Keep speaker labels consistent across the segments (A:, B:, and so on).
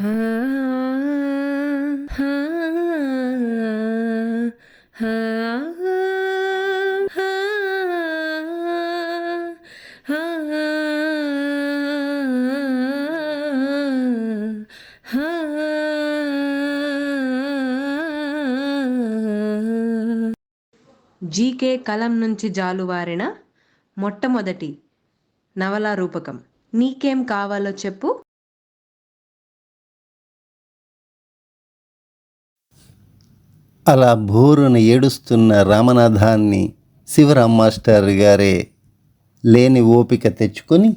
A: GK కలం నుంచి జాలువారిన మొట్టమొదటి నవలా రూపకం. నీకేం కావాలో చెప్పు.
B: అలా బోరున ఏడుస్తున్న రామనాథాన్ని శివరామ్ మాస్టర్ గారే లేని ఓపిక తెచ్చుకొని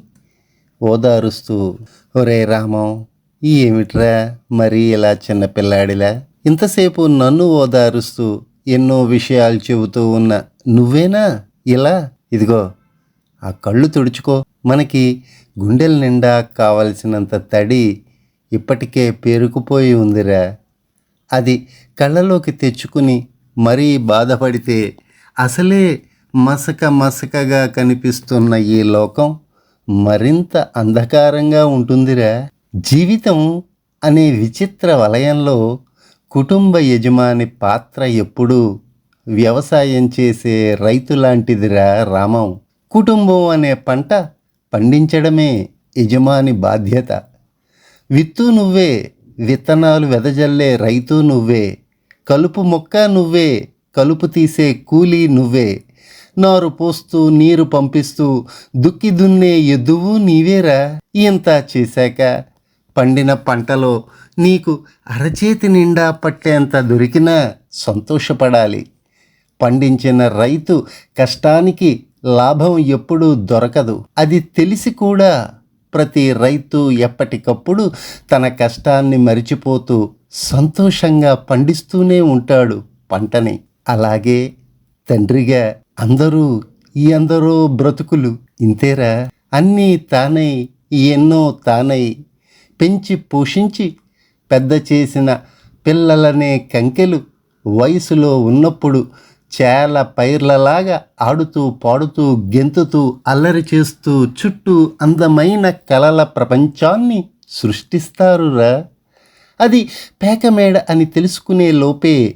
B: ఓదారుస్తూ ఒరే రామం ఏమిట్రా మరీ ఇలా చిన్నపిల్లాడిలా ఇంతసేపు నన్ను ఓదారుస్తూ ఎన్నో విషయాలు చెబుతూ ఉన్న నువ్వేనా? ఇలా? ఇదిగో ఆ కళ్ళు తుడుచుకో. మనకి గుండెల నిండా కావలసినంత తడి ఇప్పటికే పేరుకుపోయి ఉందిరా. అది కళ్ళలోకి తెచ్చుకుని మరీ బాధపడితే అసలే మసక మసకగా కనిపిస్తున్న ఈ లోకం మరింత అంధకారంగా ఉంటుందిరా. జీవితం అనే విచిత్ర వలయంలో కుటుంబ యజమాని పాత్ర ఎప్పుడూ వ్యవసాయం చేసే రైతు లాంటిదిరా రామం. కుటుంబం అనే పంట పండించడమే యజమాని బాధ్యత. విత్తు నువ్వే విత్తనాలు వెదజల్లే రైతు నువ్వే కలుపు మొక్క నువ్వే కలుపు తీసే కూలి నువ్వే. నారు పోస్తూ నీరు పంపిస్తూ దుక్కి దున్నే ఎద్దువు నీవేరా? ఇంత చేశాక పండిన పంటలో నీకు అరచేతి నిండా పట్టేంత దొరికినా సంతోషపడాలి. పండించిన రైతు కష్టానికి లాభం ఎప్పుడూ దొరకదు. అది తెలిసి కూడా ప్రతి రైతు ఎప్పటికప్పుడు తన కష్టాన్ని మరిచిపోతూ సంతోషంగా పండిస్తూనే ఉంటాడు పంటని. అలాగే తండ్రిగా అందరూ ఈ అందరూ బ్రతుకులు ఇంతేరా? అన్నీ తానై ఎన్నో తానై పెంచి పోషించి పెద్ద చేసిన పిల్లలనే కంకెలు వయసులో ఉన్నప్పుడు చేల పైర్లలాగా ఆడుతూ పాడుతూ గెంతుతూ అల్లరి చేస్తూ చుట్టూ అందమైన కలల ప్రపంచాన్ని సృష్టిస్తారురా. అది పేకమేడ అని తెలుసుకునే లోపే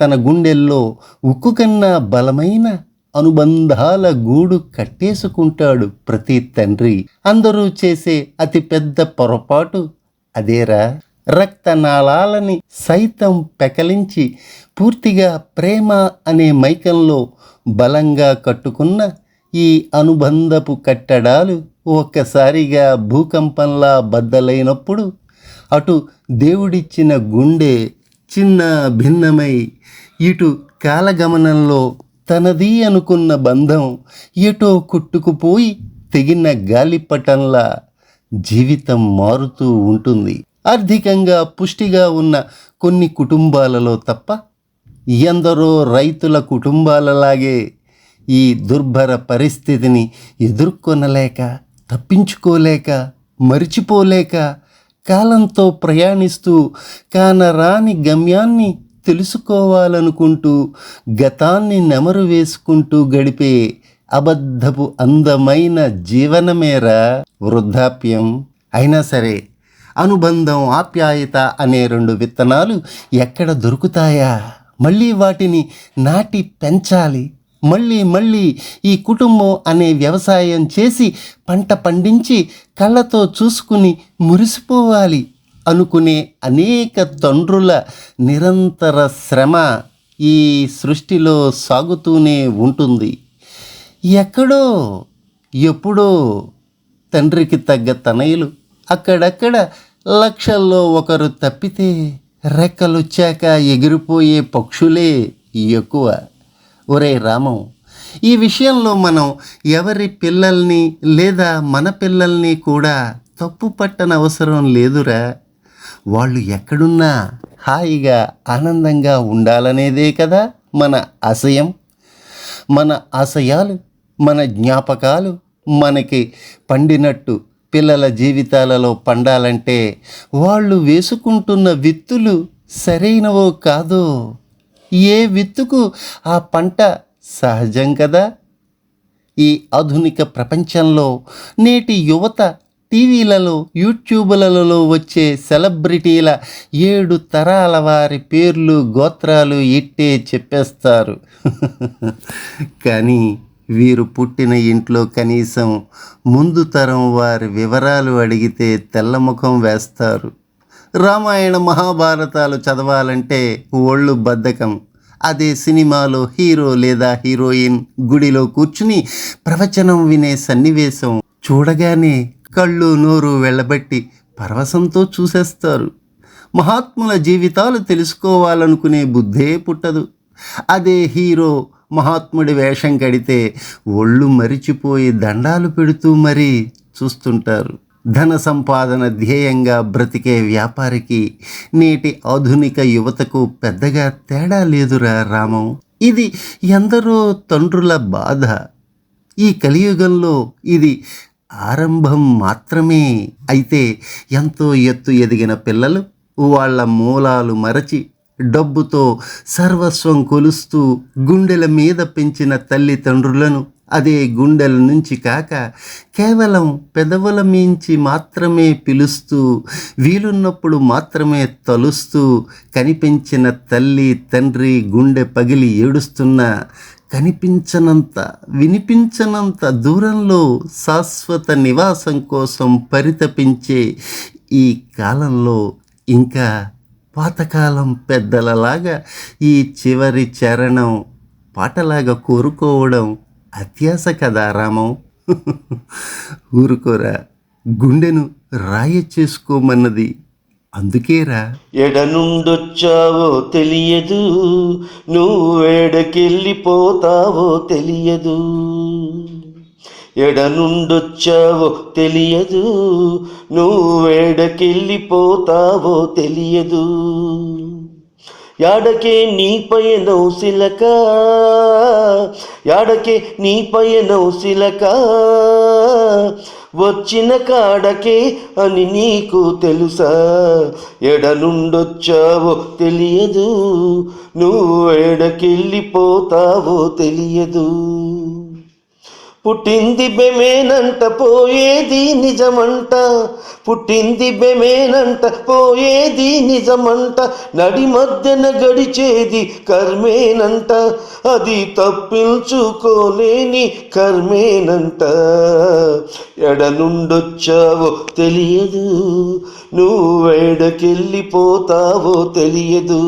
B: తన గుండెల్లో ఉక్కు కన్నా బలమైన అనుబంధాల గూడు కట్టేసుకుంటాడు ప్రతి తండ్రి. అందరూ చేసే అతి పెద్ద పొరపాటు అదేరా? రక్తనాళాలని సైతం పెకలించి పూర్తిగా ప్రేమ అనే మైకంలో బలంగా కట్టుకున్న ఈ అనుబంధపు కట్టడాలు ఒక్కసారిగా భూకంపంలా బద్దలైనప్పుడు అటు దేవుడిచ్చిన గుండె చిన్న భిన్నమై ఇటు కాలగమనంలో తనది అనుకున్న బంధం ఎటో కొట్టుకుపోయి తెగిన గాలిపటంలా జీవితం మారుతూ ఉంటుంది. ఆర్థికంగా పుష్టిగా ఉన్న కొన్ని కుటుంబాలలో తప్ప ఎందరో రైతుల కుటుంబాలలాగే ఈ దుర్భర పరిస్థితిని ఎదుర్కొనలేక తప్పించుకోలేక మరిచిపోలేక కాలంతో ప్రయాణిస్తూ కానరాని గమ్యాన్ని తెలుసుకోవాలనుకుంటూ గతాన్ని నెమరు వేసుకుంటూ గడిపే అబద్ధపు అందమైన జీవనమేరా వృద్ధాప్యం? అయినా సరే అనుబంధం ఆప్యాయత అనే రెండు విత్తనాలు ఎక్కడ దొరుకుతాయా? మళ్ళీ వాటిని నాటి పెంచాలి. మళ్ళీ మళ్ళీ ఈ కుటుంబం అనే వ్యవసాయం చేసి పంట పండించి కళ్ళతో చూసుకుని మురిసిపోవాలి అనుకునే అనేక తండ్రుల నిరంతర శ్రమ ఈ సృష్టిలో సాగుతూనే ఉంటుంది. ఎక్కడో ఎప్పుడో తండ్రికి తగ్గ తనయులు అక్కడక్కడ లక్షల్లో ఒకరు తప్పితే రెక్కలొచ్చాక ఎగిరిపోయే పక్షులే ఎక్కువ. ఒరే రామం ఈ విషయంలో మనం ఎవరి పిల్లల్ని లేదా మన పిల్లల్ని కూడా తప్పు పట్టనవసరం లేదురా. వాళ్ళు ఎక్కడున్నా హాయిగా ఆనందంగా ఉండాలనేదే కదా మన ఆశయం. మన ఆశయాలు మన జ్ఞాపకాలు మనకి పండినట్టు పిల్లల జీవితాలలో పండాలంటే వాళ్ళు వేసుకుంటున్న విత్తులు సరైనవో కాదో ఏ విత్తుకు ఆ పంట సహజం కదా? ఈ ఆధునిక ప్రపంచంలో నేటి యువత టీవీలలో యూట్యూబ్లలో వచ్చే సెలబ్రిటీల ఏడు తరాల వారి పేర్లు గోత్రాలు ఇట్టే చెప్పేస్తారు. కానీ వీరు పుట్టిన ఇంట్లో కనీసం ముందు తరం వారి వివరాలు అడిగితే తెల్లముఖం వేస్తారు. రామాయణ మహాభారతాలు చదవాలంటే ఒళ్ళు బద్ధకం. అదే సినిమాలో హీరో లేదా హీరోయిన్ గుడిలో కూర్చుని ప్రవచనం వినే సన్నివేశం. చూడగానే కళ్ళు నోరు వెళ్ళబట్టి పరవశంతో చూసేస్తారు. మహాత్ముల జీవితాలు తెలుసుకోవాలనుకునే బుద్ధే పుట్టదు. అదే హీరో మహాత్ముడి వేషం కడితే ఒళ్ళు మరిచిపోయి దండాలు పెడుతూ మరీ చూస్తుంటారు. ధన సంపాదన ధ్యేయంగా బ్రతికే వ్యాపారికి నేటి ఆధునిక యువతకు పెద్దగా తేడా లేదురా రామం. ఇది ఎందరో తండ్రుల బాధ. ఈ కలియుగంలో ఇది ఆరంభం మాత్రమే. అయితే ఎంతో ఎత్తు ఎదిగిన పిల్లలు వాళ్ళ మూలాలు మరచి డబ్బుతో సర్వస్వం కొలుస్తూ గుండెల మీద పెంచిన తల్లిదండ్రులను అదే గుండెల నుంచి కాక కేవలం పెదవుల మించి మాత్రమే పిలుస్తూ వీలున్నప్పుడు మాత్రమే తలుస్తూ కనిపించిన తల్లి తండ్రి గుండె పగిలి ఏడుస్తున్న కనిపించనంత వినిపించనంత దూరంలో శాశ్వత నివాసం కోసం పరితపించే ఈ కాలంలో ఇంకా పాతకాలం పెద్దలలాగా ఈ చివరి చరణం పాటలాగా కోరుకోవడం అత్యాస కదా రామం? ఊరుకోరా గుండెను రాయ చేసుకోమన్నది అందుకేరా
C: ఎడనుండొచ్చావో తెలియదు నువ్వేడకెళ్ళిపోతావో తెలియదు. ఎడనుండొచ్చావో తెలియదు నువ్వేడకెళ్ళిపోతావో తెలియదు. యాడకే నీ పయనవు సిలక యాడకే నీ పయనవు సిలక వచ్చిన కాడకే అని నీకు తెలుసా? ఎడనుండొచ్చావో తెలియదు. నువ్వు ఎడకెళ్ళిపోతావో తెలియదు. పుట్టింది బెమేనంట పోయేది నిజమంట. పుట్టింది బెమేనంట పోయేది నిజమంట. నడి మధ్యన గడిచేది కర్మేనంట. అది తప్పించుకోలేని కర్మేనంట. ఎడనుండొచ్చావో తెలియదు. నువ్వెడకెళ్ళిపోతావో తెలియదు.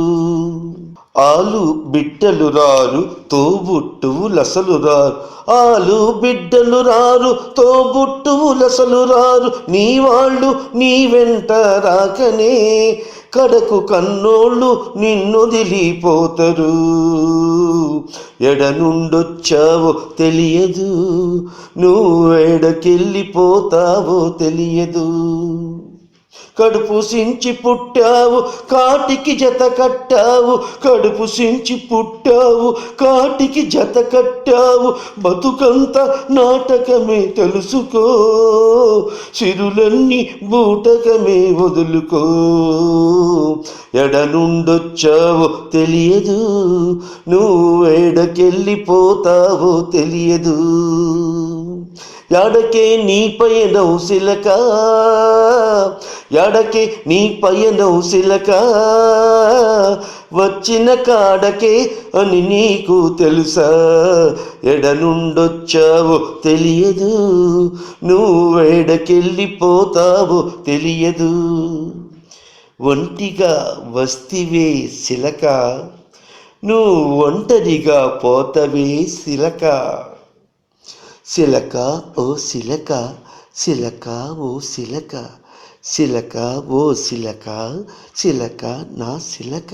C: ఆలు బిడ్డలు రారు తోబుట్టువు లసలు రారు. ఆలు బిడ్డలు రారు తోబుట్టువు లసలు రారు. నీ వాళ్ళు నీ వెంట రాకనే కడకు కన్నోళ్ళు నిన్నొదిలిపోతారు ఎడనుండొచ్చావో తెలియదు నువ్వు ఎడకెళ్ళిపోతావో తెలియదు. కడుపు సించి పుట్టావు కాటికి జత కట్టావు. కడుపు సించి పుట్టావు కాటికి జత కట్టావు. బతుకంత నాటకమే తెలుసుకో సిరులన్నీ బూటకమే వదులుకో. ఎడనుండొచ్చావో తెలియదు నువ్వు ఎడకెళ్ళిపోతావో తెలియదు. ఎడకే నీ పయనవు సిలక ఎడకే నీ పయనవు సిలక వచ్చిన కాడకే అని నీకు తెలుసా? ఎడనుండొచ్చావో తెలియదు నువ్వెడకెళ్ళిపోతావో తెలియదు. ఒంటిగా వస్తివే సిలక నువ్వు ఒంటరిగా పోతవే సిలక సిలక ఓ సిలక సిలక ఓ సిలక సిలక ఓ సిలక సిలక నా సిలక